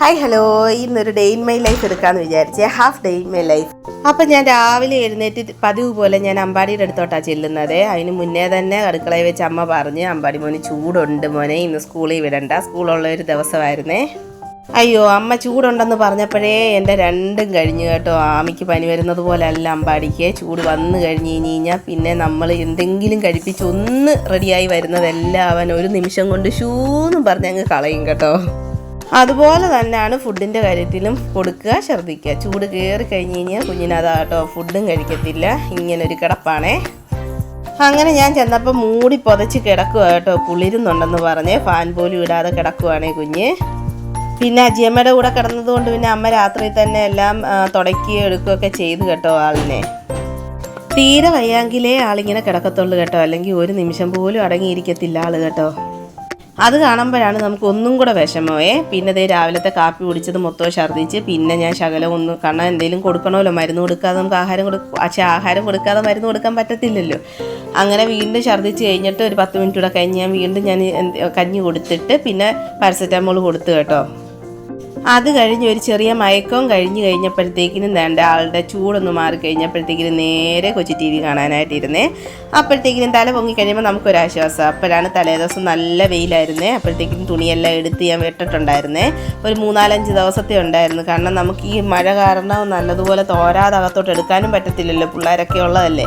Hi hello ഇന്നൊരു day in my life എടുക്കാന്ന് വിചാരിച്ചേ. Half day in my life അപ്പം ഞാൻ രാവിലെ എഴുന്നേറ്റ് പതിവ് പോലെ ഞാൻ അമ്പാടിയുടെ അടുത്തോട്ടാണ് ചെല്ലുന്നത്. അതിന് മുന്നേ തന്നെ അടുക്കളയിൽ വെച്ച് അമ്മ പറഞ്ഞ് അമ്പാടി മോന് ചൂടുണ്ട് മോനെ ഇന്ന് സ്കൂളിൽ വിടണ്ട. സ്കൂളുള്ള ഒരു ദിവസമായിരുന്നേ. അയ്യോ അമ്മ ചൂടുണ്ടെന്ന് പറഞ്ഞപ്പോഴേ എന്റെ രണ്ടും കഴിഞ്ഞു കേട്ടോ. ആമിക്ക് പനി വരുന്നത് പോലെയല്ല അമ്പാടിക്ക്. ചൂട് വന്നു കഴിഞ്ഞ് കഴിഞ്ഞ് കഴിഞ്ഞാൽ പിന്നെ നമ്മൾ എന്തെങ്കിലും കഴിപ്പിച്ച് ഒന്ന് റെഡിയായി വരുന്നതെല്ലാം അവൻ ഒരു നിമിഷം കൊണ്ട് ഷൂന്നും പറഞ്ഞ് അങ്ങ് കളയും കേട്ടോ. അതുപോലെ തന്നെയാണ് ഫുഡിന്റെ കാര്യത്തിലും കൊടുക്കുക ഛർദ്ദിക്കുക. ചൂട് കയറി കഴിഞ്ഞ് കഴിഞ്ഞാൽ കുഞ്ഞിനതാട്ടോ ഫുഡും കഴിക്കത്തില്ല. ഇങ്ങനൊരു കിടപ്പാണേ. അങ്ങനെ ഞാൻ ചെന്നപ്പോൾ മൂടി പുതച്ച് കിടക്കുക കേട്ടോ. കുളിരുന്നുണ്ടെന്ന് പറഞ്ഞ് ഫാൻ പോലും ഇടാതെ കിടക്കുവാണേ കുഞ്ഞ്. പിന്നെ അജിയമ്മയുടെ കൂടെ കിടന്നതുകൊണ്ട് പിന്നെ അമ്മ രാത്രി തന്നെ എല്ലാം തുടയ്ക്കുകയും എടുക്കുകയൊക്കെ ചെയ്തു കേട്ടോ ആളിനെ. തീരെ വയ്യാങ്കിലേ ആളിങ്ങനെ കിടക്കത്തുള്ളൂ കേട്ടോ. അല്ലെങ്കിൽ ഒരു നിമിഷം പോലും അടങ്ങിയിരിക്കത്തില്ല ആൾ കേട്ടോ. അത് കാണുമ്പോഴാണ് നമുക്ക് ഒന്നും കൂടെ വിഷമമേ. പിന്നെ ദേ രാവിലത്തെ കാപ്പി കുടിച്ചത് മൊത്തം ഛർദ്ദിച്ച്. പിന്നെ ഞാൻ ശകലം ഒന്ന് കണ്ണ എന്തെങ്കിലും കൊടുക്കണമല്ലോ? മരുന്ന് കൊടുക്കാതെ നമുക്ക് ആഹാരം കൊടുക്കും പക്ഷേ ആഹാരം കൊടുക്കാതെ മരുന്ന് കൊടുക്കാൻ പറ്റത്തില്ലല്ലോ. അങ്ങനെ വീണ്ടും ഛർദ്ദിച്ച് കഴിഞ്ഞിട്ട് ഒരു പത്ത് മിനിറ്റ് കൂടെ കഴിഞ്ഞ് ഞാൻ വീണ്ടും ഞാൻ കഞ്ഞി കൊടുത്തിട്ട് പിന്നെ പാരസെറ്റാമോൾ കൊടുത്തു കേട്ടോ. അത് കഴിഞ്ഞ് ഒരു ചെറിയ മയക്കവും കഴിഞ്ഞ് കഴിഞ്ഞപ്പോഴത്തേക്കിനും വേണ്ട ആളുടെ ചൂടൊന്ന് മാറി കഴിഞ്ഞപ്പോഴത്തേക്കിനും നേരെ കൊച്ചി ടി വി കാണാനായിട്ടിരുന്നേ. അപ്പോഴത്തേക്കിനും തല പൊങ്ങി കഴിയുമ്പോൾ നമുക്കൊരാശ്വാസം. അപ്പോഴാണ് തലേദിവസം നല്ല വെയിലായിരുന്നേ. അപ്പോഴത്തേക്കിനും തുണിയെല്ലാം എടുത്ത് ഞാൻ വെട്ടിട്ടുണ്ടായിരുന്നേ. ഒരു മൂന്നാലഞ്ച് ദിവസത്തെ ഉണ്ടായിരുന്നു. കാരണം നമുക്ക് ഈ മഴ കാരണം നല്ലതുപോലെ തോരാതെ അകത്തോട്ട് എടുക്കാനും പറ്റത്തില്ലല്ലോ പിള്ളേരൊക്കെ ഉള്ളതല്ലേ?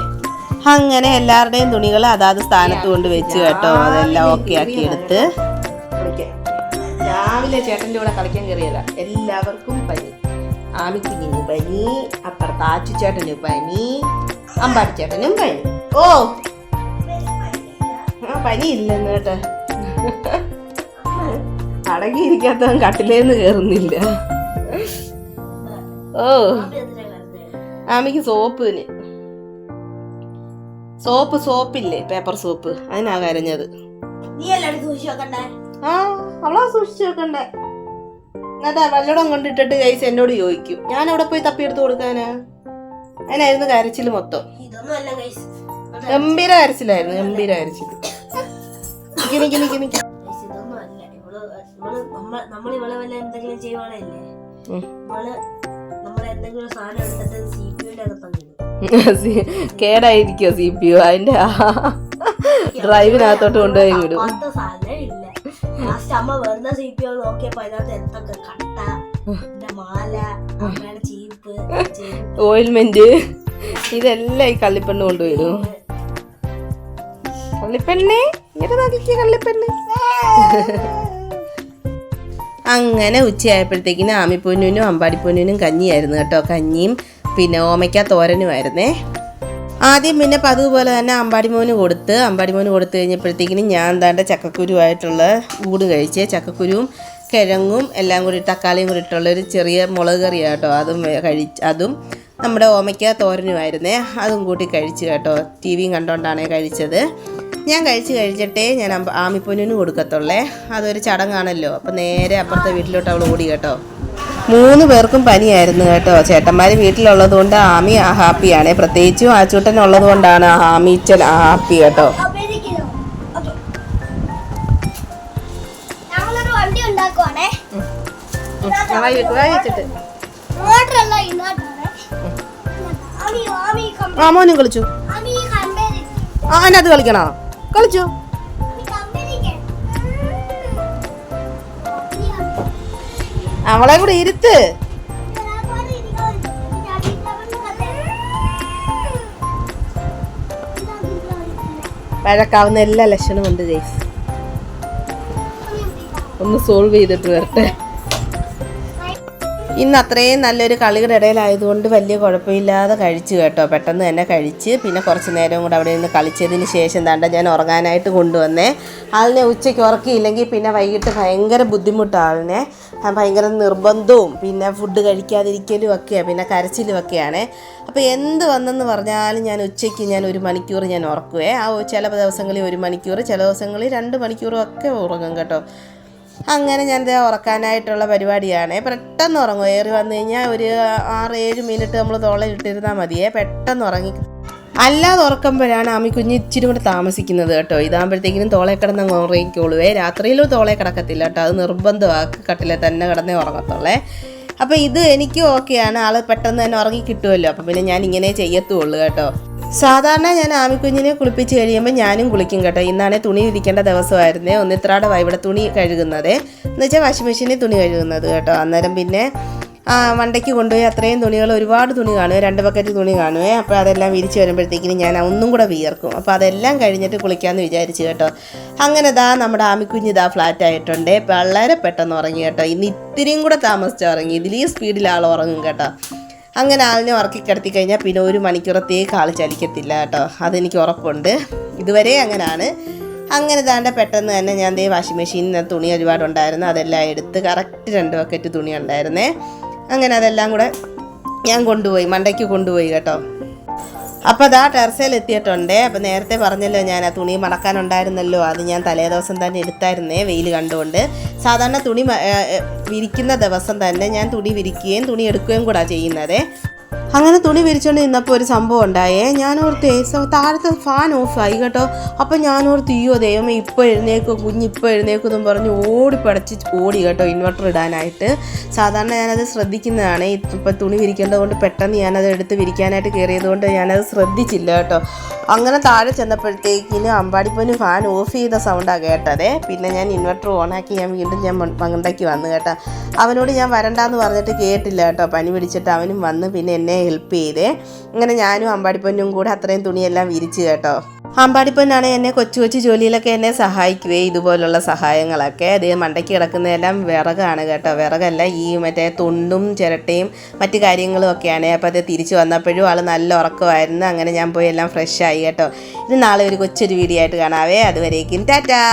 അങ്ങനെ എല്ലാവരുടെയും തുണികൾ അതാത് സ്ഥാനത്ത് കൊണ്ട് വെച്ച് കേട്ടോ. അതെല്ലാം ഓക്കെ ആക്കി എടുത്ത്. രാവിലെ ചേട്ടന്റെ കൂടെ കളിക്കാൻ കയറിയതാ. എല്ലാവർക്കും പനി. ആമിക്കുഞ്ഞിന് പനി അപ്പുറത്ത് ആച്ചുചേട്ടന് പനി അമ്പാടി ചേട്ടനും പനി. ഓ! ആ പനി ഇല്ലെന്ന് കേട്ടെ. അടങ്ങിയിരിക്കാത്തവൻ കട്ടിലേന്ന് കയറുന്നില്ല ഓ! ആമിക്ക് സോപ്പിന് സോപ്പ് സോപ്പില്ലേ? Paper soap. അതിനാ കരഞ്ഞത്. നീ എല്ലാം സൂക്ഷിച്ചു നോക്കണ്ടേ ആ അവളാ സൂക്ഷിച്ചു വെക്കണ്ടേ. എന്നിട്ടാ വല്ലടം കൊണ്ടിട്ടിട്ട് കൈസ് എന്നോട് ചോദിക്കും ഞാൻ അവിടെ പോയി തപ്പിയെടുത്ത് കൊടുക്കാനാ? അതിനായിരുന്നു കരച്ചിൽ മൊത്തം. ഗംഭീര കരച്ചിലായിരുന്നു ഗംഭീര കരച്ചിൽ നിക്ക് നിക്ക് നിക്ക് നമ്മൾ ഇവളെ വല്ല എന്തെങ്കിലും ചെയ്യുവാണല്ലേ? സാധനം എടുത്തിട്ട് സി പി യുടെ അകത്തങ്ങിടും കേടായിരിക്കോ സി പി യു അതിന്റെ ഡ്രൈവിനകത്തോട്ട് കൊണ്ടുപോയി വിടും. ലാസ്റ്റ് അമ്മ വെറുതെ സി പി ഒ നോക്കിയപ്പോ അതിനകത്ത് എന്തൊക്കെ കട്ട എന്റെ മാല അമ്മയുടെ ചീപ്പ് ഓയിൽമെന്റ് ഇതെല്ലാം ഈ കള്ളിപ്പെണ്ണ് കൊണ്ടുവരും. കള്ളിപ്പെണ്ണേ? ഇങ്ങനെ നോക്കിക്കേ കള്ളിപ്പെണ്ണ്. അങ്ങനെ ഉച്ചയായപ്പോഴത്തേക്കിനും ആമിപ്പൊന്നിനും അമ്പാടിപ്പൊന്നിനും കഞ്ഞിയായിരുന്നു കേട്ടോ. കഞ്ഞിയും പിന്നെ ഓമയ്ക്ക തോരനുമായിരുന്നേ. ആദ്യം പിന്നെ പതിവ് പോലെ തന്നെ അമ്പാടിമോന് കൊടുത്ത് അമ്പാടിമോന് കൊടുത്തു കഴിഞ്ഞപ്പോഴത്തേക്കിനും ഞാൻ താണ്ട ചക്കക്കുരുവായിട്ടുള്ള ഊട് കഴിച്ച് ചക്കക്കുരുവും കിഴങ്ങും എല്ലാം കൂടി തക്കാളിയും കൂടി ഇട്ടുള്ള ഒരു ചെറിയ മുളക് കറിയാണ് കേട്ടോ അതും കഴിച്ച് അതും നമ്മുടെ ഓമയ്ക്ക തോരനുമായിരുന്നേ അതും കൂട്ടി കഴിച്ചു കേട്ടോ. ടി വിയും കണ്ടോണ്ടാണ് കഴിച്ചത്. ഞാൻ കഴിച്ച് കഴിച്ചിട്ടേ ഞാൻ ആമിപ്പൊന്നിന് കൊടുക്കത്തുള്ളേ. അതൊരു ചടങ്ങാണല്ലോ. അപ്പം നേരെ അപ്പുറത്തെ വീട്ടിലോട്ട് അവൾ ഓടി കേട്ടോ. മൂന്ന് പേർക്കും പനിയായിരുന്നു കേട്ടോ. ചേട്ടന്മാർ വീട്ടിലുള്ളത് കൊണ്ട് ആമി ഹാപ്പിയാണ്. പ്രത്യേകിച്ചും ആച്ചൂട്ടൻ ഉള്ളത് കൊണ്ടാണ് ആമിച്ചൻ ഹാപ്പി കേട്ടോ. ആമോനും കളിച്ചു. ആ അത് കളിക്കണോ? കളിച്ചു? അവളെ കൂടെ ഇരുത്ത്. വഴക്കാവുന്ന എല്ലാ ലക്ഷണവും ഉണ്ട് ജയ്സ്. ഒന്ന് സോൾവ് ചെയ്തിട്ട് വരട്ടെ. ഇന്ന് അത്രയും നല്ലൊരു കളിയുടെ ഇടയിലായതുകൊണ്ട് വലിയ കുഴപ്പമില്ലാതെ കഴിച്ചു കേട്ടോ. പെട്ടെന്ന് തന്നെ കഴിച്ച് പിന്നെ കുറച്ച് നേരം കൂടെ അവിടെ നിന്ന് കളിച്ചതിന് ശേഷം താണ്ട ഞാൻ ഉറങ്ങാനായിട്ട് കൊണ്ടുവന്നേ. ആളിനെ ഉച്ചയ്ക്ക് ഉറക്കിയില്ലെങ്കിൽ പിന്നെ വൈകിട്ട് ഭയങ്കര ബുദ്ധിമുട്ടാണ് ആളിനെ. ഭയങ്കര നിർബന്ധവും. പിന്നെ ഫുഡ് കഴിക്കാതിരിക്കലും ഒക്കെയാണ് പിന്നെ കരച്ചിലും ഒക്കെയാണ്. അപ്പോൾ എന്ത് വന്നെന്ന് പറഞ്ഞാലും ഞാൻ ഉച്ചയ്ക്ക് ഞാൻ ഒരു മണിക്കൂർ ഞാൻ ഉറക്കുവേ. ആ ചില ദിവസങ്ങളിൽ ഒരു മണിക്കൂർ ചില ദിവസങ്ങളിൽ രണ്ട് മണിക്കൂറും ഒക്കെ ഉറങ്ങും കേട്ടോ. അങ്ങനെ ഞാൻ ഉറക്കാനായിട്ടുള്ള പരിപാടിയാണ്. പെട്ടെന്ന് ഉറങ്ങും. ഏറി വന്നു കഴിഞ്ഞാൽ ഒരു ആറ് ഏഴ് മിനിറ്റ് നമ്മൾ തോളയിട്ടിരുന്നാൽ മതിയേ. പെട്ടെന്ന് ഉറങ്ങി. അല്ലാതെ ഉറക്കുമ്പോഴാണ് ആമി കുഞ്ഞ് ഇച്ചിരി കൂടെ താമസിക്കുന്നത് കേട്ടോ. ഇതാകുമ്പോഴത്തേക്കിനും തോളെ കിടന്ന് അങ്ങ് രാത്രിയിലും തോളെ കിടക്കത്തില്ല കേട്ടോ. അത് നിർബന്ധമാക്കി കട്ടിലെ തന്നെ കിടന്നേ ഉറങ്ങത്തുള്ളേ. അപ്പോൾ ഇത് എനിക്കും ഓക്കെയാണ്. ആൾ പെട്ടെന്ന് തന്നെ ഉറങ്ങി കിട്ടുമല്ലോ. അപ്പോൾ പിന്നെ ഞാൻ ഇങ്ങനെ ചെയ്യത്തുള്ളൂ കേട്ടോ. സാധാരണ ഞാൻ ആമിക്കുഞ്ഞിനെ കുളിപ്പിച്ച് കഴിയുമ്പോൾ ഞാനും കുളിക്കും കേട്ടോ. ഇന്നാണ് തുണി ഇരിക്കേണ്ട ദിവസമായിരുന്നേ. ഒന്നിത്രാടെ ഇവിടെ തുണി കഴുകുന്നത്. എന്ന് വെച്ചാൽ വാഷിംഗ് മെഷീനിൽ തുണി കഴുകുന്നത് കേട്ടോ. അന്നേരം പിന്നെ വണ്ടയ്ക്ക് കൊണ്ടുപോയി അത്രയും തുണികൾ ഒരുപാട് തുണി കാണുക രണ്ട് ബക്കറ്റ് തുണി കാണുമേ അപ്പോൾ അതെല്ലാം വിരിച്ച് വരുമ്പോഴത്തേക്കിനും ഞാൻ ഒന്നും കൂടെ വിയർക്കും. അപ്പോൾ അതെല്ലാം കഴിഞ്ഞിട്ട് കുളിക്കാമെന്ന് വിചാരിച്ചു കേട്ടോ. അങ്ങനെ ദാ നമ്മുടെ ആമിക്കുഞ്ഞ് ഇതാ ഫ്ലാറ്റ് ആയിട്ടുണ്ട്. വളരെ പെട്ടെന്ന് ഉറങ്ങി കേട്ടോ. ഇന്ന് ഇത്തിരിയും കൂടെ താമസിച്ച് ഉറങ്ങി. ഇതിലീ സ്പീഡിൽ ആൾ ഉറങ്ങും കേട്ടോ. അങ്ങനെ ആളിനെ ഉറക്കി കിടത്തി കഴിഞ്ഞാൽ പിന്നെ ഒരു മണിക്കൂറത്തേക്ക് ആൾ ചലിക്കത്തില്ല കേട്ടോ. അതെനിക്ക് ഉറപ്പുണ്ട്. ഇതുവരെ അങ്ങനെയാണ് അങ്ങനെ താണ്ട പെട്ടെന്ന് തന്നെ ഞാൻ ദേ വാഷിംഗ് മെഷീനിൽ തുണി ഒരുപാടുണ്ടായിരുന്നു. അതെല്ലാം എടുത്ത് കറക്റ്റ് രണ്ട് ബക്കറ്റ് തുണി ഉണ്ടായിരുന്നേ. അങ്ങനെ അതെല്ലാം കൂടെ ഞാൻ കൊണ്ടുപോയി. മണ്ടയ്ക്ക് കൊണ്ടുപോയി കേട്ടോ. അപ്പോൾ അതാ ടെറസയിൽ എത്തിയിട്ടുണ്ട്. അപ്പോൾ നേരത്തെ പറഞ്ഞല്ലോ ഞാൻ ആ തുണി മടക്കാനുണ്ടായിരുന്നല്ലോ അത് ഞാൻ തലേ ദിവസം തന്നെ എടുത്തായിരുന്നേ വെയിൽ കണ്ടുകൊണ്ട്. സാധാരണ തുണി വിരിക്കുന്ന ദിവസം തന്നെ ഞാൻ തുണി വിരിക്കുകയും തുണി എടുക്കുകയും കൂടാ ചെയ്യുന്നത്. അങ്ങനെ തുണി വിരിച്ചുകൊണ്ട് നിന്നപ്പോൾ ഒരു സംഭവം ഉണ്ടായേ. ഞാനോർത്ത് താഴത്തെ ഫാൻ ഓഫായി കേട്ടോ. അപ്പം ഞാനോർത്ത് അയ്യോ ദൈവമേ ഇപ്പോൾ എഴുന്നേക്കും കുഞ്ഞ് ഇപ്പോൾ എഴുന്നേക്കും എന്നും പറഞ്ഞ് ഓടി പടച്ച് ഓടി കേട്ടോ ഇൻവെർട്ടർ ഇടാനായിട്ട്. സാധാരണ ഞാനത് ശ്രദ്ധിക്കുന്നതാണ്. ഇപ്പം തുണി വിരിക്കേണ്ടത് കൊണ്ട് പെട്ടെന്ന് ഞാനത് എടുത്ത് വിരിക്കാനായിട്ട് കയറിയത് കൊണ്ട് ഞാനത് ശ്രദ്ധിച്ചില്ല കേട്ടോ. അങ്ങനെ താഴെ ചെന്നപ്പോഴത്തേക്കിന് അമ്പാടിപ്പന് ഫാൻ ഓഫ് ചെയ്ത സൗണ്ടാണ് കേട്ടതേ. പിന്നെ ഞാൻ ഇൻവെർട്ടർ ഓണാക്കി ഞാൻ വീണ്ടും ഞാൻ മണ്ടയ്ക്ക് വന്നു കേട്ടോ. അവനോട് ഞാൻ വരണ്ടാന്ന് പറഞ്ഞിട്ട് കേട്ടില്ല കേട്ടോ. പനി പിടിച്ചിട്ട് അവനും വന്ന്. പിന്നെ എന്നെ ഹെൽപ്പ് ചെയ്തേ. അങ്ങനെ ഞാനും അമ്പാടിപ്പൊന്നും കൂടെ അത്രയും തുണിയെല്ലാം വിരിച്ചു കേട്ടോ. അമ്പാടിപ്പൊന്നാണ് എന്നെ കൊച്ചു കൊച്ചു ജോലിയിലൊക്കെ എന്നെ സഹായിക്കുവേ ഇതുപോലുള്ള സഹായങ്ങളൊക്കെ. അത് മണ്ടയ്ക്ക് കിടക്കുന്നതെല്ലാം വിറകാണ് കേട്ടോ. വിറകല്ല ഈ മറ്റേ തുണ്ടും ചിരട്ടയും മറ്റു കാര്യങ്ങളും ഒക്കെയാണ്. അപ്പോൾ അത് തിരിച്ചു വന്നപ്പോഴും ആൾ നല്ല ഉറക്കമായിരുന്നു. അങ്ങനെ ഞാൻ പോയി എല്ലാം ഫ്രഷ് ആയി കേട്ടോ. ഇത് നാളെ ഒരു കൊച്ചൊരു വീഡിയോ ആയിട്ട് കാണാവേ. അതുവരേക്കും ടാറ്റാ.